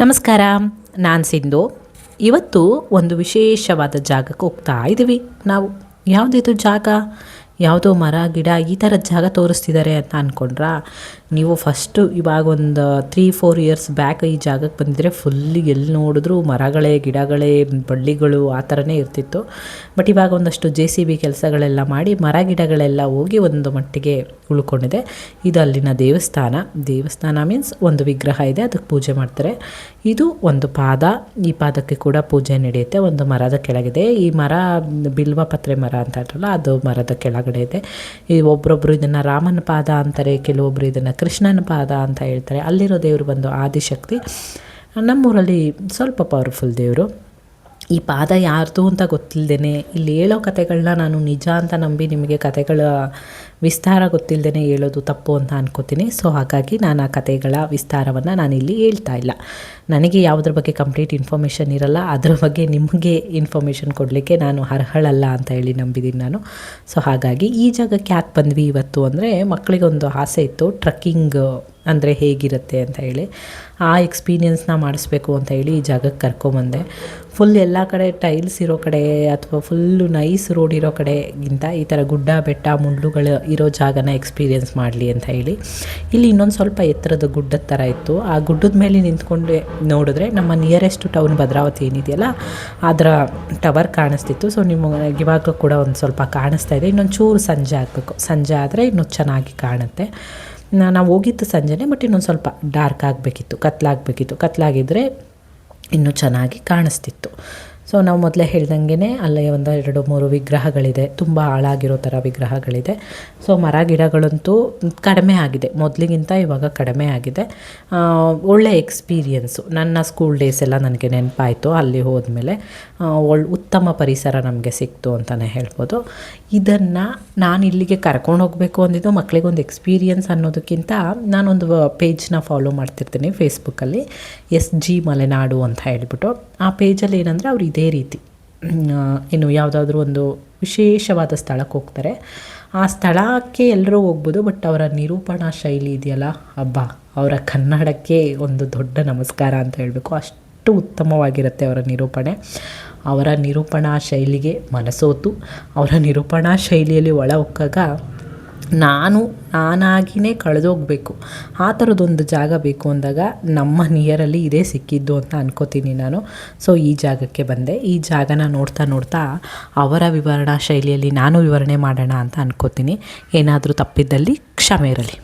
ನಮಸ್ಕಾರ ನಾನು ಸಿಂಧು. ಇವತ್ತು ಒಂದು ವಿಶೇಷವಾದ ಜಾಗಕ್ಕೆ ಹೋಗ್ತಾ ಇದ್ದೀವಿ ನಾವು ಯಾವುದಿದು ಜಾಗ? ಯಾವುದೋ ಮರ, ಗಿಡ ಈ ಥರ ಜಾಗ ತೋರಿಸ್ತಿದ್ದಾರೆ ಅಂತ ಅಂದ್ಕೊಂಡ್ರಾ ನೀವು ಫಸ್ಟು ಇವಾಗ ಒಂದು ತ್ರೀ ಫೋರ್ ಇಯರ್ಸ್ ಬ್ಯಾಕ್ ಈ ಜಾಗಕ್ಕೆ ಬಂದಿದ್ರೆ ಫುಲ್ ಎಲ್ಲಿ ನೋಡಿದ್ರೂ ಮರಗಳೇ, ಗಿಡಗಳೇ, ಬಳ್ಳಿಗಳು ಆ ಥರನೇ ಇರ್ತಿತ್ತು. ಬಟ್ ಇವಾಗ ಒಂದಷ್ಟು ಜೆ ಸಿ ಬಿ ಕೆಲಸಗಳೆಲ್ಲ ಮಾಡಿ ಮರ, ಗಿಡಗಳೆಲ್ಲ ಹೋಗಿ ಒಂದು ಮಟ್ಟಿಗೆ ಉಳ್ಕೊಂಡಿದೆ. ಇದು ಅಲ್ಲಿನ ದೇವಸ್ಥಾನ. ದೇವಸ್ಥಾನ ಮೀನ್ಸ್ ಒಂದು ವಿಗ್ರಹ ಇದೆ, ಅದಕ್ಕೆ ಪೂಜೆ ಮಾಡ್ತಾರೆ. ಇದು ಒಂದು ಪಾದ. ಈ ಪಾದಕ್ಕೆ ಕೂಡ ಪೂಜೆ ನಡೆಯುತ್ತೆ. ಒಂದು ಮರದ ಕೆಳಗಿದೆ. ಈ ಮರ ಬಿಲ್ವ ಪತ್ರೆ ಮರ ಅಂತ ಇರಲ್ಲ ಅದು ಮರದ ಕೆಳಗಡೆ ಇದೆ. ಈ ಒಬ್ಬೊಬ್ಬರು ಇದನ್ನು ರಾಮನ ಪಾದ ಅಂತಾರೆ, ಕೆಲವೊಬ್ರು ಇದನ್ನು ಕೃಷ್ಣನ ಪಾದ ಅಂತ ಹೇಳ್ತಾರೆ. ಅಲ್ಲಿರೋ ದೇವರು ಬಂದು ಆದಿಶಕ್ತಿ. ನಮ್ಮೂರಲ್ಲಿ ಸ್ವಲ್ಪ ಪವರ್ಫುಲ್ ದೇವರು. ಈ ಪಾದ ಯಾರ್ದು ಅಂತ ಗೊತ್ತಿಲ್ಲದೇ ಇಲ್ಲಿ ಹೇಳೋ ಕತೆಗಳನ್ನ ನಾನು ನಿಜ ಅಂತ ನಂಬಿ ನಿಮಗೆ ಕತೆಗಳ ವಿಸ್ತಾರ ಗೊತ್ತಿಲ್ಲದೇ ಹೇಳೋದು ತಪ್ಪು ಅಂತ ಅನ್ಕೋತೀನಿ. ಸೊ ಹಾಗಾಗಿ ನಾನು ಆ ಕತೆಗಳ ವಿಸ್ತಾರವನ್ನು ನಾನಿಲ್ಲಿ ಹೇಳ್ತಾ ಇಲ್ಲ. ನನಗೆ ಯಾವುದ್ರ ಬಗ್ಗೆ ಕಂಪ್ಲೀಟ್ ಇನ್ಫಾರ್ಮೇಷನ್ ಇರಲ್ಲ, ಅದ್ರ ಬಗ್ಗೆ ನಿಮಗೆ ಇನ್ಫಾರ್ಮೇಷನ್ ಕೊಡಲಿಕ್ಕೆ ನಾನು ಅರ್ಹಳಲ್ಲ ಅಂತ ಹೇಳಿ ನಂಬಿದ್ದೀನಿ ನಾನು. ಸೊ ಹಾಗಾಗಿ ಈ ಜಾಗಕ್ಕೆ ಯಾಕೆ ಬಂದ್ವಿ ಇವತ್ತು ಅಂದರೆ ಮಕ್ಕಳಿಗೊಂದು ಆಸೆ ಇತ್ತು ಟ್ರಕ್ಕಿಂಗ್ ಅಂದರೆ ಹೇಗಿರುತ್ತೆ ಅಂತ ಹೇಳಿ, ಆ ಎಕ್ಸ್ಪೀರಿಯನ್ಸ್ನ ಮಾಡಿಸ್ಬೇಕು ಅಂತ ಹೇಳಿ ಈ ಜಾಗಕ್ಕೆ ಕರ್ಕೊಂಬಂದೆ. ಫುಲ್ ಎಲ್ಲ ಕಡೆ ಟೈಲ್ಸ್ ಇರೋ ಕಡೆ ಅಥವಾ ಫುಲ್ಲು ನೈಸ್ ರೋಡ್ ಇರೋ ಕಡೆಗಿಂತ ಈ ಥರ ಗುಡ್ಡ, ಬೆಟ್ಟ, ಮುಳ್ಳುಗಳು ಇರೋ ಜಾಗನ ಎಕ್ಸ್ಪೀರಿಯನ್ಸ್ ಮಾಡಲಿ ಅಂತ ಹೇಳಿ. ಇಲ್ಲಿ ಇನ್ನೊಂದು ಸ್ವಲ್ಪ ಎತ್ತರದ ಗುಡ್ಡದ ಥರ ಇತ್ತು. ಆ ಗುಡ್ಡದ ಮೇಲೆ ನಿಂತ್ಕೊಂಡು ನೋಡಿದ್ರೆ ನಮ್ಮ ನಿಯರೆಸ್ಟ್ ಟೌನ್ ಭದ್ರಾವತಿ ಏನಿದೆಯಲ್ಲ, ಅದರ ಟವರ್ ಕಾಣಿಸ್ತಿತ್ತು. ಸೊ ನಿಮಗೆ ಇವಾಗ ಕೂಡ ಒಂದು ಸ್ವಲ್ಪ ಕಾಣಿಸ್ತಾ ಇದೆ. ಇನ್ನೊಂದು ಚೂರು ಸಂಜೆ ಆಗಬೇಕು. ಸಂಜೆ ಆದರೆ ಇನ್ನೂ ಚೆನ್ನಾಗಿ ಕಾಣುತ್ತೆ. ನಾವು ಹೋಗಿತ್ತು ಸಂಜೆನೇ ಬಟ್ ಇನ್ನೊಂದು ಸ್ವಲ್ಪ ಡಾರ್ಕ್ ಆಗಬೇಕಿತ್ತು ಕತ್ಲಾಗಬೇಕಿತ್ತು. ಕತ್ಲಾಗಿದ್ದರೆ ಇನ್ನೂ ಚೆನ್ನಾಗಿ ಕಾಣಿಸ್ತಿತ್ತು. ಸೊ ನಾವು ಮೊದಲೇ ಹೇಳ್ದಂಗೆ ಅಲ್ಲೇ ಒಂದು ಎರಡು ಮೂರು ವಿಗ್ರಹಗಳಿದೆ. ತುಂಬ ಹಾಳಾಗಿರೋ ಥರ ವಿಗ್ರಹಗಳಿದೆ. ಸೊ ಮರ ಗಿಡಗಳಂತೂ ಕಡಿಮೆ ಆಗಿದೆ. ಮೊದಲಿಗಿಂತ ಇವಾಗ ಕಡಿಮೆ ಆಗಿದೆ. ಒಳ್ಳೆ ಎಕ್ಸ್ಪೀರಿಯನ್ಸು ನನ್ನ ಸ್ಕೂಲ್ ಡೇಸ್ ಎಲ್ಲ ನನಗೆ ನೆನಪಾಯಿತು. ಅಲ್ಲಿ ಹೋದ್ಮೇಲೆ ಒಳ್ಳೆ ಉತ್ತಮ ಪರಿಸರ ನಮಗೆ ಸಿಕ್ತು ಅಂತಲೇ ಹೇಳ್ಬೋದು. ಇದನ್ನು ನಾನು ಇಲ್ಲಿಗೆ ಕರ್ಕೊಂಡು ಹೋಗಬೇಕು ಅಂದಿದ್ದು ಮಕ್ಕಳಿಗೊಂದು ಎಕ್ಸ್ಪೀರಿಯನ್ಸ್ ಅನ್ನೋದಕ್ಕಿಂತ ನಾನೊಂದು ಪೇಜ್ನ ಫಾಲೋ ಮಾಡ್ತಿರ್ತೀನಿ ಫೇಸ್ಬುಕ್ಕಲ್ಲಿ ಎಸ್ ಜಿ ಮಲೆನಾಡು ಅಂತ ಹೇಳ್ಬಿಟ್ಟು. ಆ ಪೇಜಲ್ಲಿ ಏನಂದರೆ ಅವ್ರು ಇದೇ ರೀತಿ. ಏನು ಯಾವುದಾದ್ರೂ ಒಂದು ವಿಶೇಷವಾದ ಸ್ಥಳಕ್ಕೆ ಹೋಗ್ತಾರೆ. ಆ ಸ್ಥಳಕ್ಕೆ ಎಲ್ಲರೂ ಹೋಗ್ಬೋದು, ಬಟ್ ಅವರ ನಿರೂಪಣಾ ಶೈಲಿ ಇದೆಯಲ್ಲ, ಹಬ್ಬ, ಅವರ ಕನ್ನಡಕ್ಕೆ ಒಂದು ದೊಡ್ಡ ನಮಸ್ಕಾರ ಅಂತ ಹೇಳಬೇಕು. ಅಷ್ಟು ಉತ್ತಮವಾಗಿರುತ್ತೆ ಅವರ ನಿರೂಪಣೆ. ಅವರ ನಿರೂಪಣಾ ಶೈಲಿಗೆ ಮನಸೋತು. ಅವರ ನಿರೂಪಣಾ ಶೈಲಿಯಲ್ಲಿ ಒಳ ಹೊಕ್ಕಾಗ ನಾನು ನಾನಾಗಿಯೇ ಕಳೆದೋಗ್ಬೇಕು. ಆ ಥರದೊಂದು ಜಾಗ ಬೇಕು ಅಂದಾಗ ನಮ್ಮ ನಿಯರಲ್ಲಿ ಇದೇ ಸಿಕ್ಕಿದ್ದು ಅಂತ ಅನ್ಕೋತೀನಿ ನಾನು. ಸೊ ಈ ಜಾಗಕ್ಕೆ ಬಂದೆ. ಈ ಜಾಗನ ನೋಡ್ತಾ ನೋಡ್ತಾ ಅವರ ವಿವರಣಾ ಶೈಲಿಯಲ್ಲಿ ನಾನು ವಿವರಣೆ ಮಾಡೋಣ ಅಂತ ಅನ್ಕೋತೀನಿ. ಏನಾದರೂ ತಪ್ಪಿದ್ದಲ್ಲಿ ಕ್ಷಮೆ ಇರಲಿ.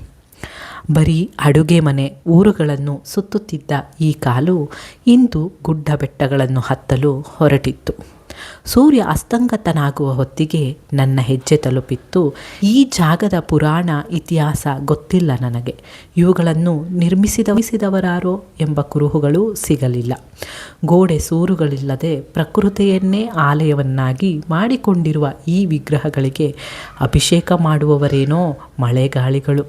ಬರೀ ಅಡುಗೆ ಮನೆ, ಊರುಗಳನ್ನು ಸುತ್ತುತ್ತಿದ್ದ ಈ ಕಾಲು ಇಂದು ಗುಡ್ಡ ಬೆಟ್ಟಗಳನ್ನು ಹತ್ತಲು ಹೊರಟಿತ್ತು. ಸೂರ್ಯ ಅಸ್ತಂಗತನಾಗುವ ಹೊತ್ತಿಗೆ ನನ್ನ ಹೆಜ್ಜೆ ತಲುಪಿತ್ತು. ಈ ಜಾಗದ ಪುರಾಣ ಇತಿಹಾಸ ಗೊತ್ತಿಲ್ಲ ನನಗೆ. ಇವುಗಳನ್ನು ನಿರ್ಮಿಸಿದವಿಸಿದವರಾರೋ ಎಂಬ ಕುರುಹುಗಳು ಸಿಗಲಿಲ್ಲ. ಗೋಡೆ ಸೂರುಗಳಿಲ್ಲದೆ ಪ್ರಕೃತಿಯನ್ನೇ ಆಲಯವನ್ನಾಗಿ ಮಾಡಿಕೊಂಡಿರುವ ಈ ವಿಗ್ರಹಗಳಿಗೆ ಅಭಿಷೇಕ ಮಾಡುವವರೇನೋ ಮಳೆಗಾಳಿಗಳು.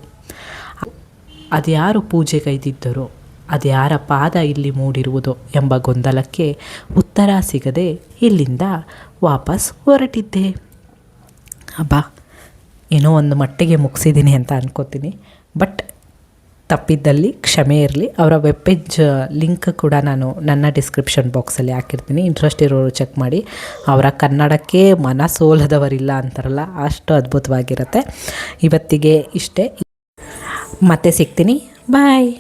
ಅದ್ಯಾರು ಪೂಜೆಗೈದಿದ್ದರೋ ಅದ್ಯಾರ ಪಾದ ಇಲ್ಲಿ ಮೂಡಿರುವುದು ಎಂಬ ಗೊಂದಲಕ್ಕೆ ಉತ್ತರ ಸಿಗದೆ ಇಲ್ಲಿಂದ ವಾಪಸ್ ಹೊರಟಿದ್ದೆ. ಅಬ್ಬಾ, ಏನೋ ಒಂದು ಮಟ್ಟಿಗೆ ಮುಗಿಸಿದ್ದೀನಿ ಅಂತ ಅನ್ಕೋತೀನಿ. ಬಟ್ ತಪ್ಪಿದ್ದಲ್ಲಿ ಕ್ಷಮೆ ಇರಲಿ. ಅವರ ವೆಬ್ ಪೇಜ್ ಲಿಂಕ್ ಕೂಡ ನಾನು ನನ್ನ ಡಿಸ್ಕ್ರಿಪ್ಷನ್ ಬಾಕ್ಸಲ್ಲಿ ಹಾಕಿರ್ತೀನಿ. ಇಂಟ್ರೆಸ್ಟ್ ಇರೋರು ಚೆಕ್ ಮಾಡಿ. ಅವರ ಕನ್ನಡಕ್ಕೆ ಮನ ಸೋಲದವರಿಲ್ಲ ಅಂತಾರಲ್ಲ, ಅಷ್ಟು ಅದ್ಭುತವಾಗಿರುತ್ತೆ. ಇವತ್ತಿಗೆ ಇಷ್ಟೇ. ಮತ್ತೆ ಸಿಗ್ತೀನಿ. ಬಾಯ್.